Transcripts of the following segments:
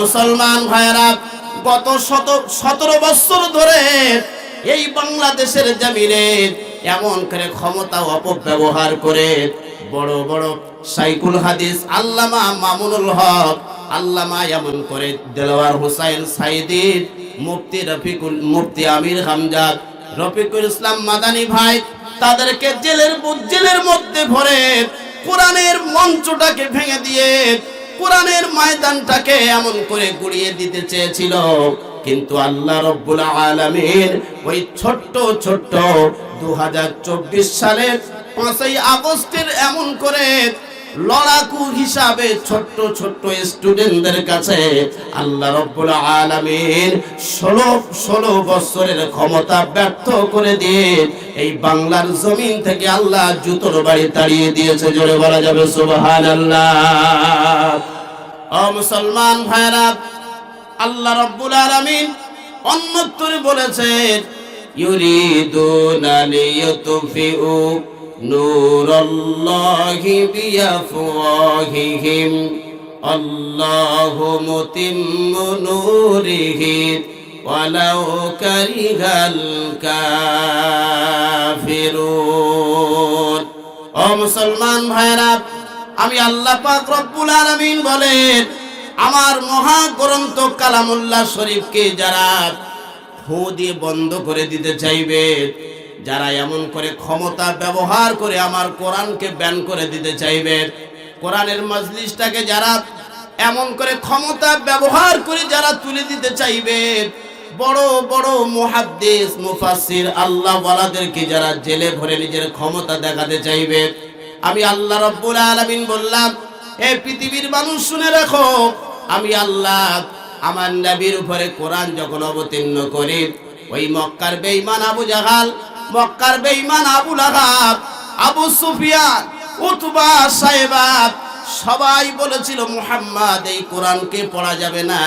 মুসলমান ভাইরা গত শত, সতেরো বছর ধরে এই বাংলাদেশের জমিনে এমন করে ক্ষমতা অপব্যবহার করে বড় বড় সাইকুল হাদিস, আল্লামা মামুনুল হক, আল্লামা এমন করে দেলোয়ার হুসাইন সাইদির মুফতি রফিকুল, মুফতি আমির হামজাদ রফিকুল ইসলাম মাদানী ভাই, তাদেরকে জেলের জেলের মধ্যে ভরে কোরআনের মঞ্চটাকে ভেঙে দিয়ে কোরআনের ময়দানটাকে এমন করে গুড়িয়ে দিতে চেয়েছিল। কিন্তু আল্লাহ রব্বুল আলমীর ওই ছোট্ট ছোট্ট দুহাজার চব্বিশ সালের পাঁচই আগস্টের এমন করে লড়াকু হিসাবে ছোট্ট ছোট্ট স্টুডেন্টদের কাছে আল্লাহ রব্বুল আলামিন ষোলো ষোলো বছরের ক্ষমতা ব্যর্থ করে দিয়ে এই বাংলার জমিন থেকে আল্লাহ জুতোর বাড়ি তাড়িয়ে দিয়েছে। জোরে বলা যাবে সুবহান আল্লাহ ও মুসলমান ভাইরা আল্লাহ রব্বুল আলামিন অন্যত্তরে বলেছেন, ইউরিদুনা লিয়ুতফিউ নূরাল্লাহি বিআফওয়াহিহিম, আল্লাহু মুতিম্মু নূরিহি, ওয়ালাউ কারিহাল কাফিরুন। ও মুসলমান ভাইরা আমি আল্লাহ পাক রব্বুল আলামিন বলেন, আমার মহা কালামুল্লাহ শরীফকে যারা ফু দিয়ে বন্ধ করে দিতে চাইবে যারা এমন করে ক্ষমতা ব্যবহার করে আমার কোরআনকে ব্যান করে দিতে চাইবে, কোরআনের মজলিসটাকে যারা এমন করে ক্ষমতা ব্যবহার করে যারা তুলে দিতে চাইবে, বড় বড় মুহাদ্দিস, মুফাসসির, আল্লাহ ওয়ালাদেরকে যারা জেলে ভরে নিজের ক্ষমতা দেখাতে চাইবে। আমি আল্লাহ রব্বুল আলামিন বললাম এই পৃথিবীর মানুষ শুনে রাখো, আমি আল্লাহ আমার নবীর উপরে কোরআন যখন অবতীর্ণ করি, ওই মক্কার বেঈমান আবু জাহাল মক্কার বেঈমান Abu Lahab, Abu Sufyan, Utba সাহেবা, সবাই বলেছিল, মুহাম্মদ, এই কোরআনকে পড়া যাবে না।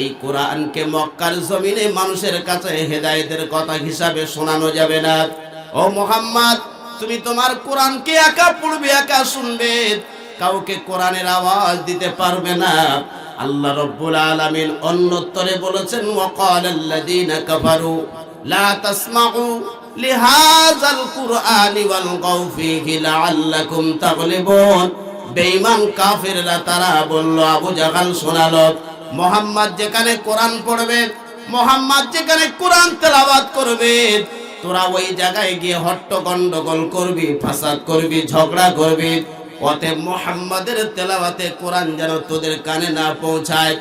এই কোরআনকে মক্কার জমিনে মানুষের কাছে হেদায়েতের কথা হিসাবে শোনানো যাবে না। ও মুহাম্মদ, তুমি তোমার কোরআনকে একা পড়বে, একা শুনবে। কাউকে কোরআনের আওয়াজ দিতে পারবে না। আল্লাহ রব্বুল আলামিন অন্যত্তরে বলেছেন ওয়াকালাল্লাযীনা কাফারু, লা তাসমাউ লিহাযাল কুরআনি ওয়ালগাউ ফীহি লাআল্লাকুম তাগলিবুন। বেঈমান কাফেররা তারা বলল, আবু জাহাল শোনালো, মোহাম্মদ যেখানে কোরআন পড়বে, মোহাম্মদ যেখানে কোরআন তেলাওয়াত করবে, তোরা ওই জায়গায় গিয়ে হট্ট গন্ডগোল করবি, ফাসাদ করবি, ঝগড়া করবি। অতএব মোহাম্মদের তেলাওয়াতে কোরআন যেন তোদের কানে না পৌঁছায়।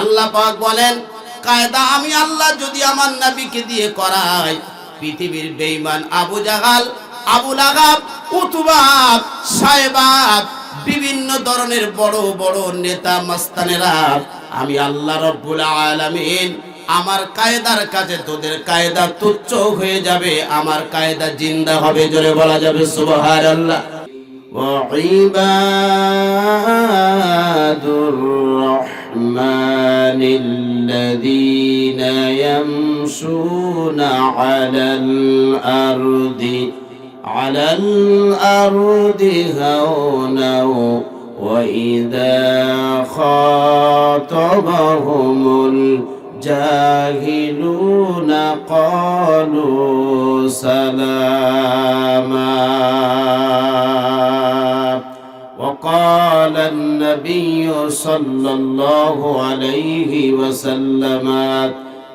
আল্লাহ পাক বলেন, কায়দা আমি আল্লাহ যদি আমার নবীকে দিয়ে করাই পৃথিবীর বেঈমান আবু জাহাল আবু লাগাব উতুবাব সাহেবাব বিভিন্ন ধরনের বড় বড় নেতা মাস্তানেরা আমি আল্লাহ রব্বুল আলামিন আমার কায়দার কাছে তোদের কায়দা তুচ্ছ হয়ে যাবে আমার কায়দা জিন্দা হবে জোরে বলা যাবে সুবহানাল্লাহ وعباد الرحمن الذين يمشون على الأرض على الأرض هونا وإذا خاطبهم الجاهلون قالوا سلاما. وقال النبي صلى الله عليه وسلم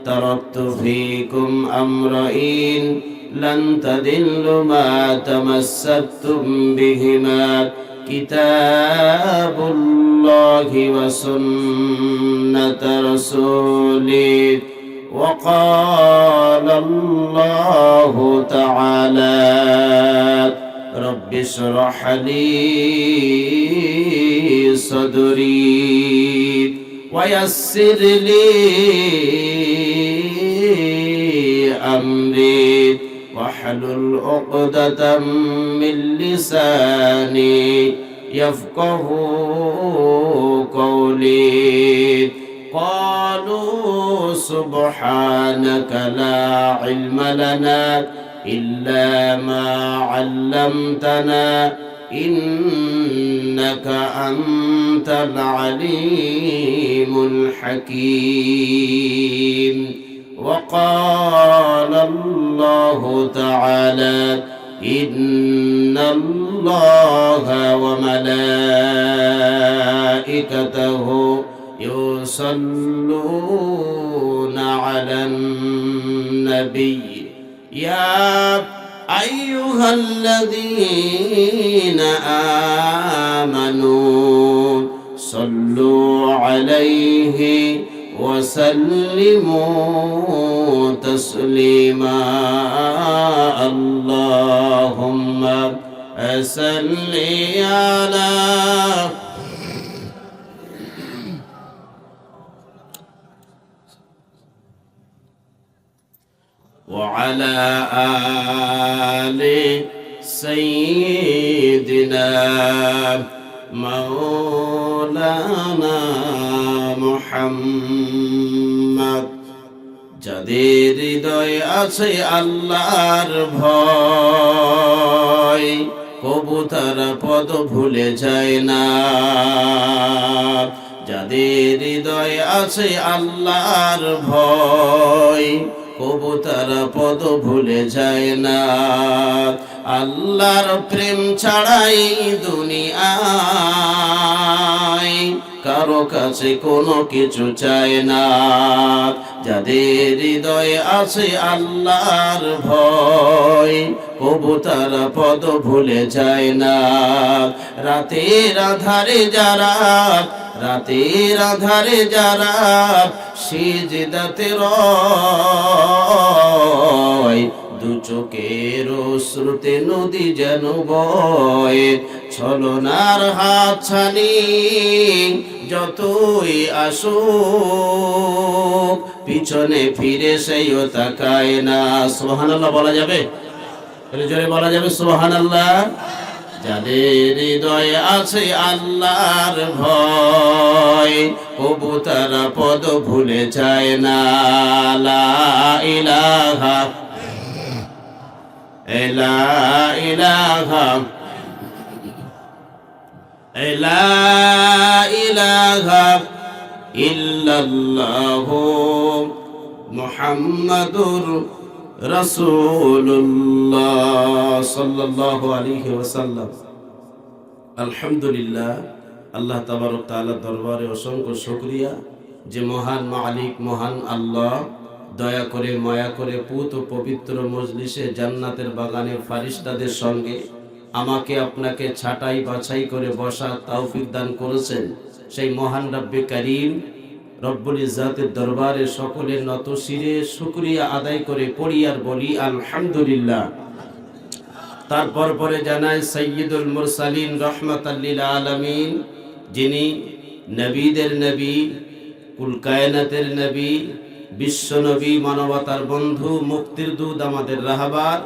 تركت فيكم أمرين لن تذلوا ما تمسكتم بهما كتاب الله وسنة رسوله. وقال الله تعالى رب اشرح لي صدري ويسر لي أمري واحلل عقدة من لساني يفقه قولي. قالوا سبحانك لا علم لنا إلا ما علمتنا إنك أنت العليم الحكيم. وقال الله تعالى إن الله وملائكته يصلون على النبي. يا أيها الذين آمنوا صلوا عليه وسلموا تسليما. اللهم صل على وعلى آل سيدنا مولانا محمد যাদের হৃদয় আছে আল্লাহর ভয় কবু তারা পদ ভুলে যায় না যাদের হৃদয় আছে আল্লাহর ভয় কবু তারা পদ ভুলে যায় না। আল্লাহর প্রেম ছাড়াই দুনিয়ায় কারও কাছে কোনো কিছু চায় না। যাদের হৃদয়ে আছে আল্লাহর ভয়, কবু তারা পদ ভুলে যায় না। রাতের আধারে যারা রাতের আধারে যারা সিজদাতে রয়, দু চোখের শ্রুতে নদী যেন বয়, ছলনার হাত ছানি যতই আসুক, পিছনে ফিরে সেইও তাকায় না। সুবহানাল্লাহ বলা যাবে? জোরে বলা যাবে সুবহানাল্লাহ। যাদের হৃদয় আছে আল্লাহর ভয় কবু তারা পদ ভুলে যায় না। ইলাহা লা ইলাহা লা ইলাহা ইল্লাল্লাহ মুহাম্মাদুর রাসূলুল্লাহ। সাল্লাল্লাহু আলাইহি ওয়াসাল্লাম। আলহামদুলিল্লাহ, আল্লাহ তাবারক তাআলার দরবারে অসংখ্য শুকরিয়া। যে মহান মালিক, মহান আল্লাহ, দয়া করে, মায়া করে পুত ও পবিত্র মজলিসে জান্নাতের বাগানের ফারিস্তাদের সঙ্গে আমাকে আপনাকে ছাটাই বাছাই করে বসা তৌফিক দান করেছেন সেই মহান রব্বে করিম। রব্বুল ইজাতের দরবারে সকলের নত শিরে শুক্রিয়া আদায় করে পড়ি আর বলি, আলহামদুলিল্লাহ। তারপর পরে জানায় সৈয়দুল মুরসালিন রহমতাল্লিল আলমিন, যিনি নবীদের নবী, কুল কায়নাতের নবী বিশ্বনবী মানবতার বন্ধু, মুক্তির দুধ আমাদের রাহবার,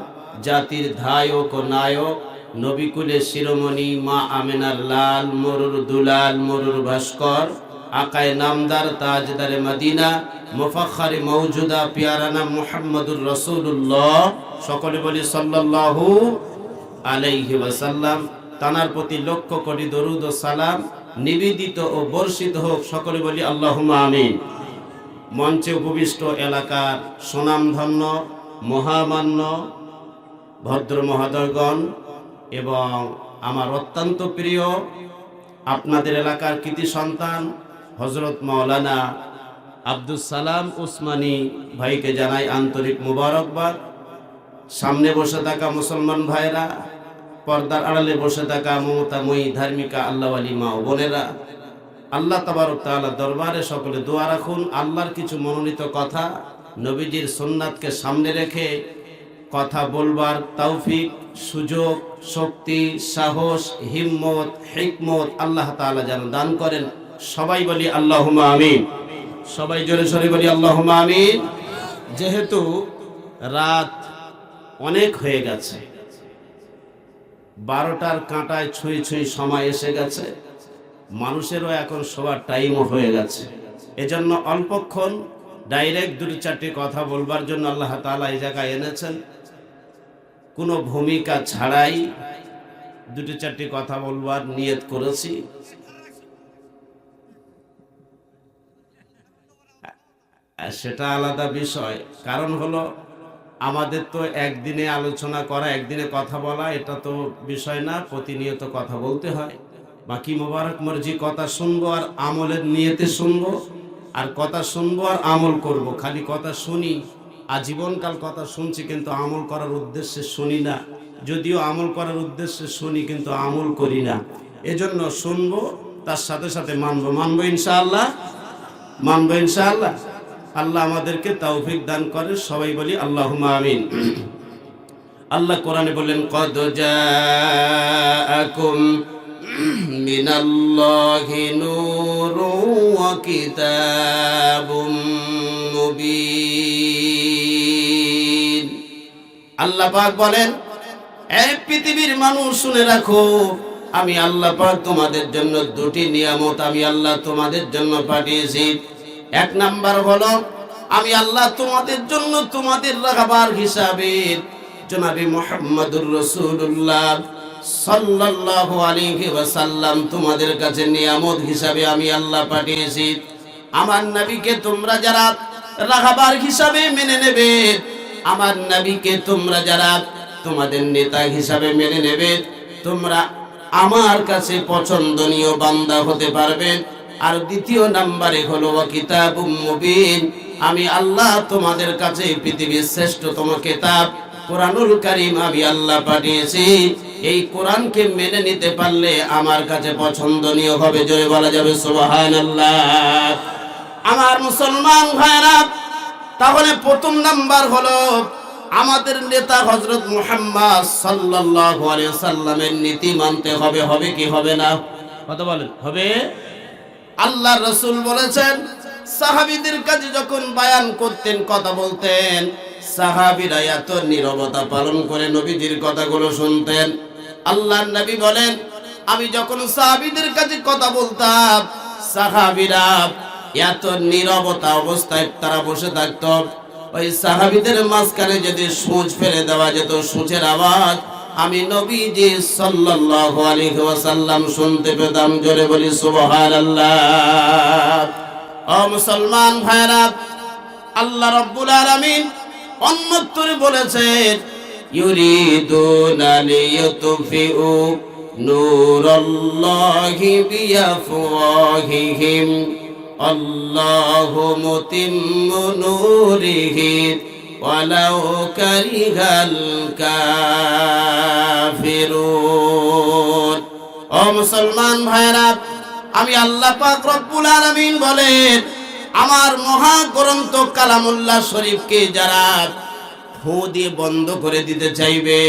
জাতির ধায়ক ও নায়ক, নবিকুলের শিরোমণি মা আমেনার লাল, মরুর দুলাল, মরুর ভাস্কর আকায় নামদার তাজদারে মদিনা মুফাখারে মৌজুদা পিয়ারানা মুহাম্মদুর রসুল্লাহ সকলে বলি সাল্লাল্লাহু আলাইহি ওয়াসাল্লাম। তানার প্রতি লক্ষ কোটি দরুদ ও সালাম, নিবেদিত ও বর্ষিত হোক, সকলে বলি আল্লাহুম্মা আমিন। মঞ্চে উপবিষ্ট এলাকার সুনামধন্য, মহামান্য ভদ্র মহাদয়গণ এবং আমার অত্যন্ত প্রিয়, আপনাদের এলাকার কৃতি সন্তান হজরত মাওলানা আব্দুল সালাম উসমানী ভাইকে জানাই আন্তরিক মুবারকবাদ। সামনে বসে থাকা মুসলমান ভাইরা, পর্দার আড়ালে বসে থাকা মমতাময়ী ধার্মিকা আল্লাহ আলী মা বোনেরা, আল্লাহ তাবারক তাআলা দরবারে সকলে দোয়া রাখুন। আল্লাহর কিছু মনোনীত কথা নবীজির সুন্নাতকে সামনে রেখে কথা বলবার তৌফিক, সুযোগ, শক্তি, সাহস, হিম্মত, হিকমত আল্লাহ তাআলা যেন দান করেন। সবাই বলি আল্লাহুম্মা আমিন। সবাই জোরে সরে বলি আল্লাহুম্মা আমিন। যেহেতু রাত অনেক হয়ে গেছে, বারোটার কাঁটায় ছুঁই ছুঁই সময় এসে গেছে, মানুষেরও এখন সবার টাইমও হয়ে গেছে। এজন্য অল্পক্ষণ ডাইরেক্ট দুটি চারটি কথা বলবার জন্য আল্লাহ তাআলা এই জায়গায় এনেছেন। কোনো ভূমিকা ছাড়াই দুটি চারটি কথা বলবার নিয়ত করেছি। সেটা আলাদা বিষয়। কারণ হলো, আমাদের তো একদিনে আলোচনা করা, একদিনে কথা বলা, এটা তো বিষয় না, প্রতিনিয়ত কথা বলতে হয়। বাকি মোবারক মর্জি কথা শুনব আর আমলের নিয়েতে শুনব, আর কথা শুনব আর আমল করব। খালি কথা শুনি, আজীবনকাল কথা শুনছি কিন্তু আমল করার উদ্দেশ্যে শুনি না। যদিও আমল করার উদ্দেশ্যে শুনি কিন্তু আমল করি না। এজন্য শুনব, তার সাথে সাথে মানবো। মানবো ইনশাআল্লাহ? মানবো ইনশাআল্লাহ? আল্লাহ আমাদেরকে তৌফিক দান করে। সবাই বলি আল্লাহ আমিন। আল্লাহ কোরআনে বললেন, কদ জাআকুম মিনাল্লাহি আল্লাহ বলেন এই পৃথিবীর মানুষ, শুনে রাখো, আমি আল্লাহ পাক তোমাদের জন্য দুটি নিয়ামত আমি আল্লাহ তোমাদের জন্য পাঠিয়েছি। এক নাম্বার হলো, আমি আল্লাহ তোমাদের জন্য তোমাদের রাখাবার হিসাবে জনাবি মোহাম্মদুর রসুল্লাহ সাল্লাল্লাহু আলাইহি ওয়াসাল্লাম তোমাদের কাছে নিয়ামত হিসাবে আমি আল্লাহ পাঠিয়েছি। আমার নবীকে তোমরা যারা রাখাবার হিসাবে মেনে নেবে, আমার নবীকে তোমরা যারা তোমাদের নেতা হিসাবে মেনে নেবে, তোমরা আমার কাছে পছন্দনীয় বান্দা হতে পারবে। আর দ্বিতীয় নাম্বারে হলো কিতাবুম মুবিন। আমি আল্লাহ তোমাদের কাছে পৃথিবীর শ্রেষ্ঠতম কিতাব, কোরআনুল কারীম আমি আল্লাহ পাঠিয়েছি। এই কোরআনকে মেনে নিতে পারলে আমার কাছে পছন্দনীয় হবে জয় বলা যাবে, সুবহানাল্লাহ। আমার মুসলমান ভাইরা তাহলে প্রথম নাম্বার হলো, আমাদের নেতা হজরত মুহাম্মদ আলাইহি সাল্লামের নীতি মানতে হবে হবে কি, হবে না? কথা বলেন, হবে? আল্লাহ রসুল বলেছেন, সাহাবিদের কাছে যখন বায়ান করতেন, কথা বলতেন, সাহাবিরা এত নীরবতা পালন করে নবীজির কথাগুলো শুনতেন। আল্লাহ নবী বলেন, আমি যখন সাহাবিদের কাছে কথা বলতাম, সাহাবিরা এত নীরবতা অবস্থায় তারা বসে থাকত। ওই সাহাবিদের মাঝখানে যদি সূচ ফেলে দেওয়া যেত, সূচের আওয়াজ আমি নবীজি সাল্লাল্লাহু আলাইহি ওয়াসাল্লাম শুনতে পেতাম, জোরে বলি সুবহানাল্লাহ। ও মুসলমান ভাইরা আল্লাহ রাব্বুল আলামিন অন্যত্তরে বলেছেন, ইউরিদুনা লিয়াতফিউ নূরাল্লাহি বিআফওয়াহিহিম আল্লাহু মুতিম্মু নূরিহি। ওয়ালাউ কারিহাল কাফিরুন। ও মুসলমান ভাইরা আমি আল্লাহ পাক রব্বুল আলামিন বলেন, আমার মহা গ্রন্থ কালামুল্লাহ শরীফকে যারা ফু দিয়ে বন্ধ করে দিতে চাইবে,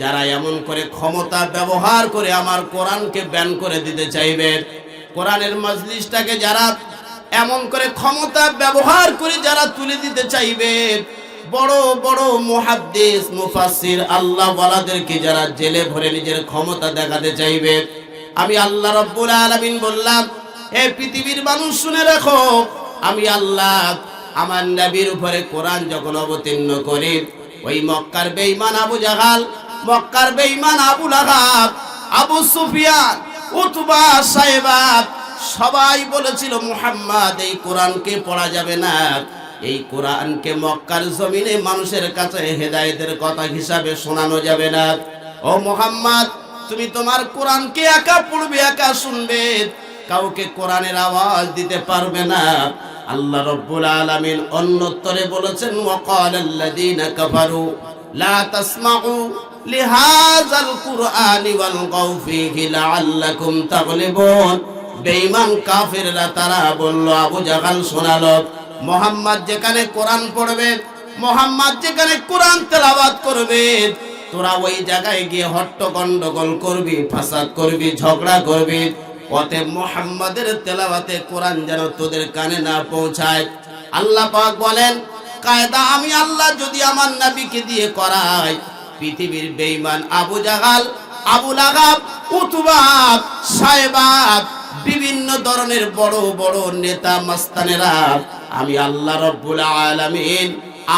যারা এমন করে ক্ষমতা ব্যবহার করে আমার কোরআনকে ব্যান করে দিতে চাইবে, কোরআনের মজলিসটাকে যারা এমন করে ক্ষমতা ব্যবহার করে যারা তুলে দিতে চাইবে বড় বড় মুহাদ্দিস, মুফাসসির, আল্লাহ ওয়ালাদেরকে যারা জেলে ভরে নিজের ক্ষমতা দেখাতে চাইবে। আমি আল্লাহ রব্বুল আলামিন বললাম, হে পৃথিবীর মানুষ, শুনে রাখো, আমি আল্লাহ আমার নবীর উপরে কোরআন যখন অবতীর্ণ করি, ওই মক্কার বেঈমান আবু জাহাল, মক্কার বেঈমান Abu Lahab, Abu Sufyan, Utba সাহেবা সবাই বলেছিল, মুহাম্মদ, এই কোরআনকে পড়া যাবে না। এই কোরআনকে মক্কার জমিনে মানুষের কাছে হেদায়েতের কথা হিসাবে শোনানো যাবে না। ও মোহাম্মদ, তুমি তোমার কোরআনকে একা পড়বে, একা শুনবে। কাউকে কোরআনের আওয়াজ দিতে পারবে না। আল্লাহ রব্বুল আলামিন অন্যত্তরে বলেছেন, ওয়াকালাল্লাযীনা কাফারু, লা তাসমাউ লিহাযাল কুরআনি ওয়ালগাউ ফীহি লাআল্লাকুম তাগলিবুন। বেঈমান কাফেররা তারা বলল, আবু জাহাল শোনালো। মোহাম্মদ যেখানে কোরআন পড়বে, মোহাম্মদ যেখানে কোরআন তেলাওয়াত করবে, তোরা ওই জায়গায় গিয়ে হট্ট গন্ডগোল করবি, ফাসাদ করবি, ঝগড়া করবি। পথে মোহাম্মদের তেলাওয়াতে কোরআন যেন তোদের কানে না পৌঁছায়। আল্লাহ পাক বলেন, কায়দা, আমি আল্লাহ যদি আমার নবীকে দিয়ে করাই, পৃথিবীর বেঈমান আবু জাহাল, আবু লাগাব উতুবাব সাহেবাব বিভিন্ন ধরনের বড় বড় নেতা, মাস্তানেরা আমি আল্লাহ রব্বুল আলামিন,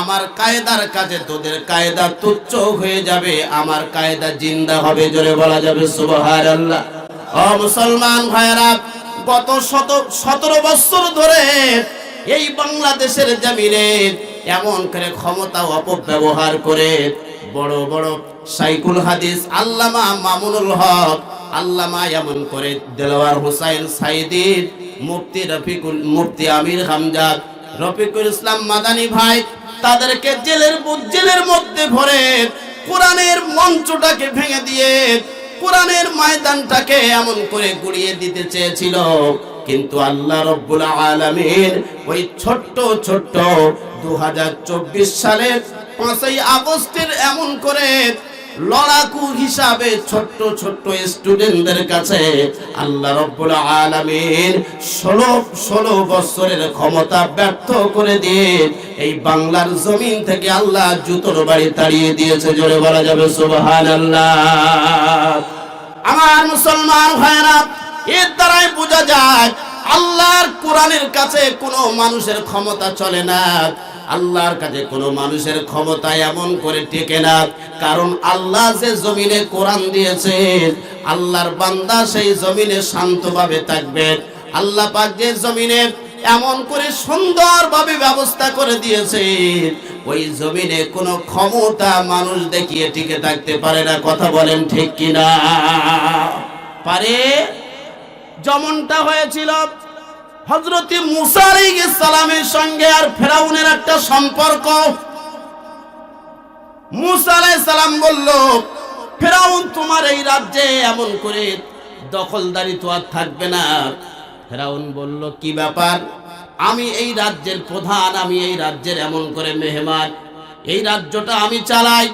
আমার কায়দার কাছে তোদের কায়দা তুচ্ছ হয়ে যাবে, আমার কায়দা জিন্দা হবে, জোরে বলা যাবে সুবহান আল্লাহ ও মুসলমান ভাইরা গত শত, সতেরো বছর ধরে এই বাংলাদেশের জমিনে এমন করে ক্ষমতা অপব্যবহার করে বড় বড় সাইকুল হাদিস, আল্লামা মামুনুল হক, আল্লামা এমন করে দেলোয়ার হুসাইন সাইদির মুফতি রফিকুল, মুফতি আমির হামজাদ, রফিকুল ইসলাম মাদানী ভাই, তাদেরকে জেলের জেলের মধ্যে ভরে কোরআনের মঞ্চটাকে ভেঙে দিয়ে কোরআনের ময়দানটাকে এমন করে গুড়িয়ে দিতে চেয়েছিল। কিন্তু আল্লাহ রব্বুল আলামিন ওই ছোট্ট ছোট্ট দু হাজার চব্বিশ সালের পাঁচই আগস্টের এমন করে লড়াকু হিসাবে ছোট্ট ছোট্ট স্টুডেন্টদের কাছে আল্লাহ রব্বুল আলামিন ষোলো ষোলো বছরের ক্ষমতা ব্যর্থ করে দিয়ে এই বাংলার জমিন থেকে আল্লাহ জুতোর বাড়ি তাড়িয়ে দিয়েছে। জোরে বলা যাবে সুবহান আমার মুসলমান ভাইরা এর দ্বারাই বোঝা যায়, আল্লাহর কোরআনের কাছে কোনো মানুষের ক্ষমতা চলে না। আল্লাহর কাছে কোনো মানুষের ক্ষমতা এমন করে টেকে না। কারণ আল্লাহ যে জমিনে কোরআন দিয়েছেন, আল্লাহর বান্দা সেই জমিনে শান্তভাবে থাকবে। আল্লাহ পাক যে জমিনে এমন করে সুন্দরভাবে ব্যবস্থা করে দিয়েছে ওই জমিনে কোনো ক্ষমতা মানুষ দেখিয়ে টিকে থাকতে পারে না। কথা বলেন ঠিক কিনা? পারে? যেমনটা হয়েছিল হজরতি মুসা সালামের সঙ্গে আর ফেরাউনের একটা সম্পর্ক। সালাম বলল, ফেরাউন, তোমার এই রাজ্যে এমন করে দখলদারি তো আর থাকবে না। ফেরাউন বলল, কি ব্যাপার? আমি এই রাজ্যের প্রধান, আমি এই রাজ্যের এমন করে মেহমান। এই রাজ্যটা আমি চালাই।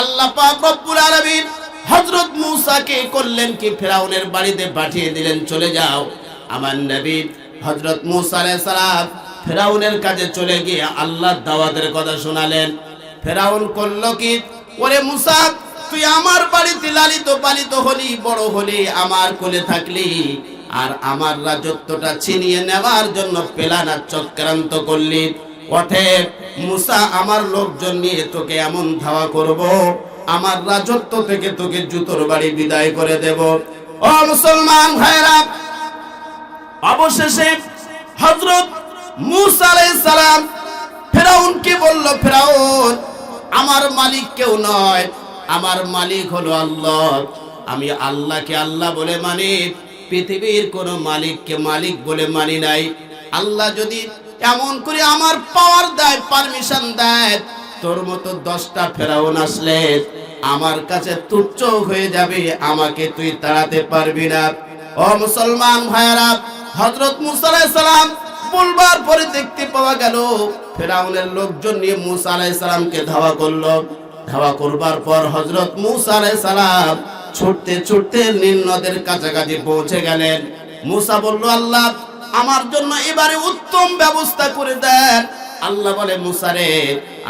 আল্লাহ পাক রব্বুল আলামিন হযরত মূসাকে করলেন কি, ফেরাউনের বাড়িতে পাঠিয়ে দিলেন, চলে যাও। আমার নবী হযরত মূসা আলাইহিস সালাম ফেরাউনের কাছে চলে গিয়ে আল্লাহ দাওয়াতের কথা শোনালেন। ফেরাউন করল কি? ওরে মুসা, তুই আমার বাড়িতে লালিত পালিত হলি, বড় হলি, আমার কোলে থাকলি, আর আমার রাজত্বটা ছিনিয়ে নেওয়ার জন্য পেলানা চক্রান্ত করলি। ওঠে মুসা, আমার লোকজন নিয়ে তোকে এমন ধাওয়া করব, আমার রাজত্ব থেকে তোকে জুতোর বাড়ি বিদায় করে দেব। ও মুসলমান ভাইরা অবশেষে হযরত মুসা সালাম ফেরাউনকে বলল, ফেরাউন, আমার মালিক কেউ নয়। আমার মালিক হলো আল্লাহ। আমি আল্লাহকে আল্লাহ বলে মানি, পৃথিবীর কোনো মালিককে মালিক বলে মানি নাই। আল্লাহ যদি এমন করে আমার পাওয়ার দেয়, পারমিশন দেয়, তোর মতো দশটা ফেরাউন আসলে আমার কাছে তুচ্ছ হয়ে যাবে। আমাকে তুই তাড়াতে পারবি না। ও মুসলমান ভাইয়ারা হজরত মুসা আলাইহিস বলবার পরে দেখতে পাওয়া গেল, ফেরাউনের লোকজন নিয়ে মুসা ধাওয়া করল। ধাওয়া করবার পর হজরত মুসা আলাইহিস ছুটতে ছুটতে নীল নদের কাছাকাছি পৌঁছে গেলেন। মুসা বলল, আল্লাহ, আমার জন্য এবারে উত্তম ব্যবস্থা করে দেন। আল্লাহ বলে মুসারে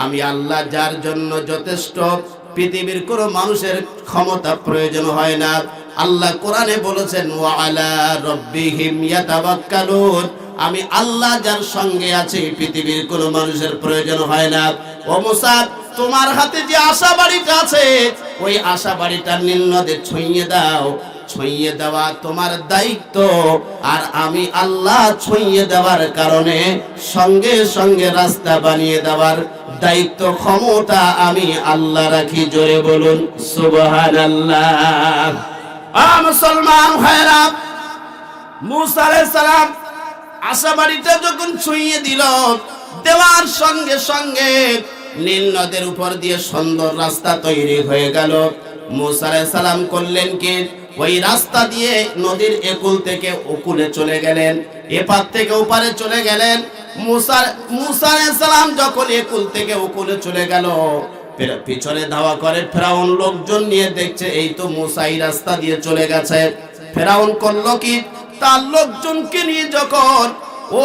আমি আল্লাহ যার জন্য যথেষ্ট, পৃথিবীর কোনো মানুষের ক্ষমতা প্রয়োজন হয় না। আল্লাহ কোরআনে বলেছেন আমি আল্লাহ যার সঙ্গে আছি, পৃথিবীর কোনো মানুষের প্রয়োজন হয় না। ও মুসা, তোমার হাতে যে আশা বাড়িটা আছে, ওই আশা বাড়িটা নীল ছুঁয়ে দাও। ছুঁয়ে দেওয়া তোমার দায়িত্ব। আর আমি আল্লাহ ছুঁয়ে দেওয়ার কারণে সঙ্গে সঙ্গে রাস্তা বানিয়ে দেওয়ার দায়িত্ব, ক্ষমতা আমি আল্লাহ রাখি। জোরে বলুন সুবহান আল্লাহ মুসলমান ভাইরা, মুসা আলাইহিস সালাম আশাবাড়িটা যখন ছুঁয়ে দিল, দেওয়ার সঙ্গে সঙ্গে নীল নদের উপর দিয়ে সুন্দর রাস্তা তৈরি হয়ে গেল। মুসা সালাম করলেন কি? ওই রাস্তা দিয়ে নদীর একুল থেকে ওকুলে চলে গেলেন, এপার থেকে ওপারে চলে গেলেন। মুসা মুসা সালাম যখন একুল থেকে ওকুলে চলে গেল পিছনে ধাওয়া করে, ফেরাউন লোকজন নিয়ে দেখছে, এই তো মুসা এই রাস্তা দিয়ে চলে গেছে। ফেরাউন করল কি? তার লোকজনকে নিয়ে যখন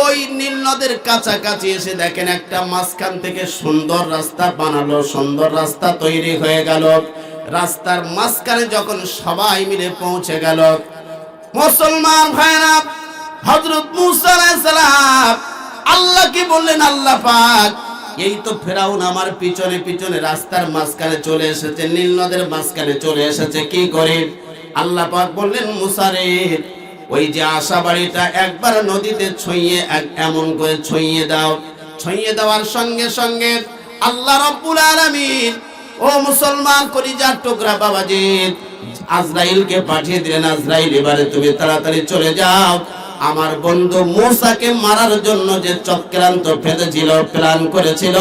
ওই নীল নদের কাছাকাছি এসে দেখেন, একটা মাঝখান থেকে সুন্দর রাস্তা বানালো, সুন্দর রাস্তা তৈরি হয়ে গেল। রাস্তার মাঝখানে যখন সবাই মিলে পৌঁছে গেল, মুসলমান ভাইরা সালাম আল্লাহ কি বললেন, আল্লাহ পাক এই তো ফেরাউন আমার পিছনে পিছনে রাস্তার মাঝখানে চলে এসেছে, নীল নদের মাঝখানে চলে এসেছে, কি করে? আল্লাহ পাক বললেন মুসারে ওই যে আশা বাড়িটা একবার নদীতে এক এমন করে ছইয়ে দাও। ছইয়ে দেওয়ার সঙ্গে সঙ্গে আল্লাহ রব্বুল আলামিন, ও মুসলমান করি কলিজার টুকরা বাবাজি, আজরাইলকে পাঠিয়ে দিলেন, আজরাইল, এবারে তুমি তাড়াতাড়ি চলে যাও। আমার বন্ধু মুসাকে মারার জন্য যে চক্রান্ত ফেলেছিল প্ল্যান করেছিল,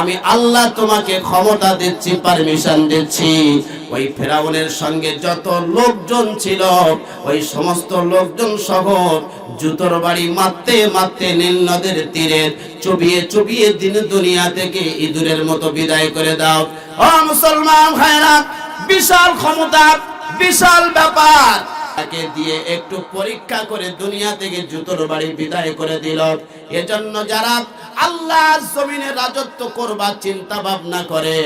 আমি আল্লাহ তোমাকে ক্ষমতা দিচ্ছি, পারমিশন দিচ্ছি। ওই ফেরাউনের সঙ্গে যত লোকজন ছিল, ওই সমস্ত লোকজন সহ জুতোর বাড়ি মারতে মারতে নীল নদের তীরে চুবিয়ে চুবিয়ে দিন দুনিয়া থেকে ইঁদুরের মতো বিদায় করে দাও। ও মুসলমান ভাইরা, বিশাল ক্ষমতা, বিশাল ব্যাপার। তাকে দিয়ে একটু পরীক্ষা করে দুনিয়া থেকে জুতোর বাড়ি বিদায় করে দিল। এজন্য যারা আল্লাহ জমিনে রাজত্ব করবার চিন্তা ভাবনা করে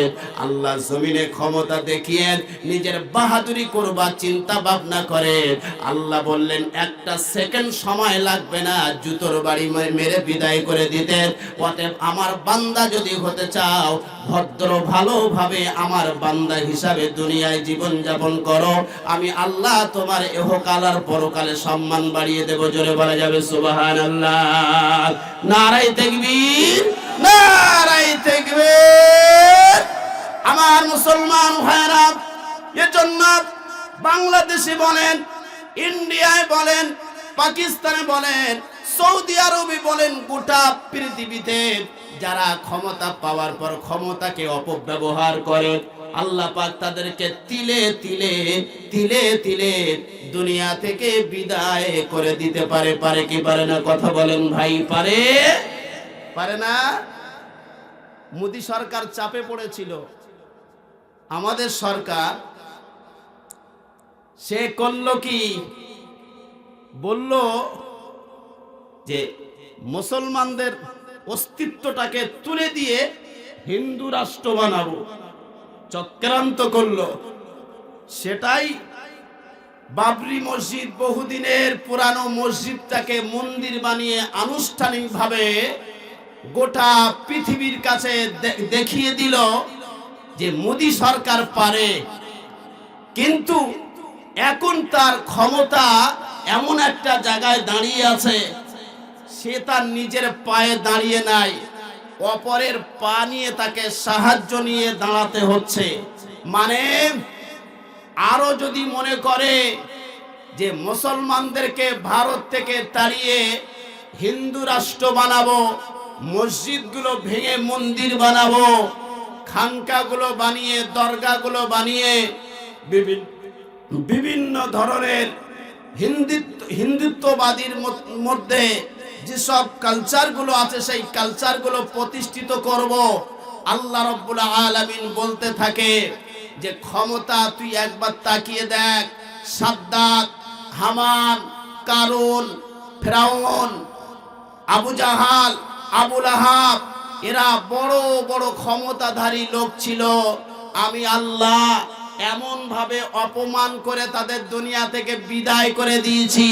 আল্লাহ জমিনে ক্ষমতা দেখিয়ে নিজের বাহাদুরি করবার চিন্তা ভাবনা করে, আল্লাহ বললেন, একটা সেকেন্ড সময় লাগবে না জুতোর বাড়ি মেরে বিদায় করে দিতেন অতএব আমার বান্দা যদি হতে চাও, ভদ্র ভালোভাবে আমার বান্দা হিসাবে দুনিয়ায় জীবন যাপন করো। আমি আল্লাহ তোমার এহকাল আর পরকালে সম্মান বাড়িয়ে দেব, জোরে বলা যাবে সুবাহান আল্লাহ নারাই দেখবীর নারাই দেখবীর আমার মুসলমান ভাইরা এজন্য বাংলাদেশে বলেন, ইন্ডিয়ায় বলেন, পাকিস্তানে বলেন, সৌদি আরবে বলেন, গোটা পৃথিবীতে যারা ক্ষমতা পাওয়ার পর ক্ষমতাকে অপব্যবহার করে আল্লাহ পাক তাদেরকে তিলে তিলে তিলে তিলে দুনিয়া থেকে বিদায় করে দিতে পারে পারে কি পারে না কথা বলেন ভাই, পারে? পারে না? মোদি সরকার চাপে পড়েছিল। আমাদের সরকার সে করল কি? বলল যে মুসলমানদের অস্তিত্বটাকে তুলে দিয়ে হিন্দু রাষ্ট্র বানাবো। চক্রান্ত করল। সেটাই বাবরি মসজিদ বহুদিনের পুরানো মসজিদটাকে মন্দির বানিয়ে আনুষ্ঠানিকভাবে গোটা পৃথিবীর কাছে দেখিয়ে দিল যে মোদি সরকার পারে। কিন্তু এখন তার ক্ষমতা এমন একটা জায়গায় দাঁড়িয়ে আছে, সে তার নিজের পায়ে দাঁড়িয়ে নাই। অপরের পা নিয়ে তাকে সাহায্য নিয়ে দাঁড়াতে হচ্ছে। মানে আরও যদি মনে করে যে মুসলমানদেরকে ভারত থেকে তাড়িয়ে হিন্দু রাষ্ট্র বানাবো, মসজিদগুলো ভেঙে মন্দির বানাবো, খানকাগুলো বানিয়ে, দরগাগুলো বানিয়ে বিভিন্ন ধরনের হিন্দুত্ব হিন্দুত্ববাদীর মত- মধ্যে যেসব কালচারগুলো আছে, সেই কালচারগুলো প্রতিষ্ঠিত করব। আল্লাহ রব্বুল আলামিন বলতে থাকে যে, ক্ষমতা তুই একবার তাকিয়ে দেখ। সাদ্দাত, হামান, কারুন, ফেরাউন, আবু জাহাল, আবুল আহাব, এরা বড় বড় ক্ষমতাধারী লোক ছিল। আমি আল্লাহ এমন ভাবে অপমান করে তাদের দুনিয়া থেকে বিদায় করে দিয়েছি।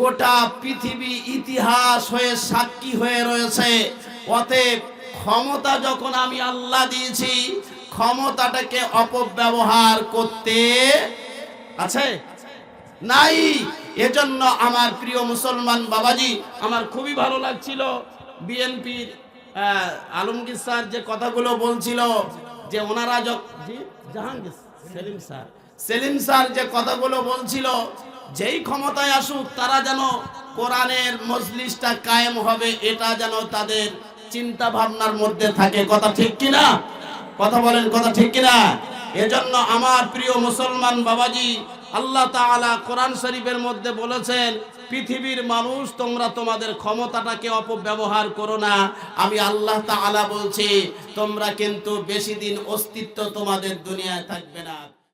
গোটা পৃথিবী ইতিহাস হয়ে সাক্ষী হয়ে রয়েছে। অতএব ক্ষমতা যখন আমি আল্লাহ দিয়েছি, ক্ষমতাটাকে অপব্যবহার করতে আছে? নাই। এজন্য আমার প্রিয় মুসলমান বাবাজি, আমার খুবই ভালো লাগছিল। বিএনপির আলমগীর স্যার যে কথাগুলো বলছিল, যে ওনারা জাহাঙ্গীর, সেলিম স্যার। সেলিম স্যার যে কথাগুলো বলছিল যেই ক্ষমতায় আসুক, তারা যেন কোরআনের মজলিসটা কায়েম হবে, এটা যেন তাদের চিন্তা ভাবনার মধ্যে থাকে। কথা ঠিক কিনা? কথা বলেন, কথা ঠিক কিনা? এজন্য আমার প্রিয় মুসলমান বাবাজি, আল্লাহ তাআলা কোরআন শরীফের মধ্যে বলেছেন, পৃথিবীর মানুষ তোমরা তোমাদের ক্ষমতাটাকে অপব্যবহার করো না। আমি আল্লাহ তাআলা বলছি, তোমরা কিন্তু বেশি দিন অস্তিত্ব তোমাদের দুনিয়ায় থাকবে না।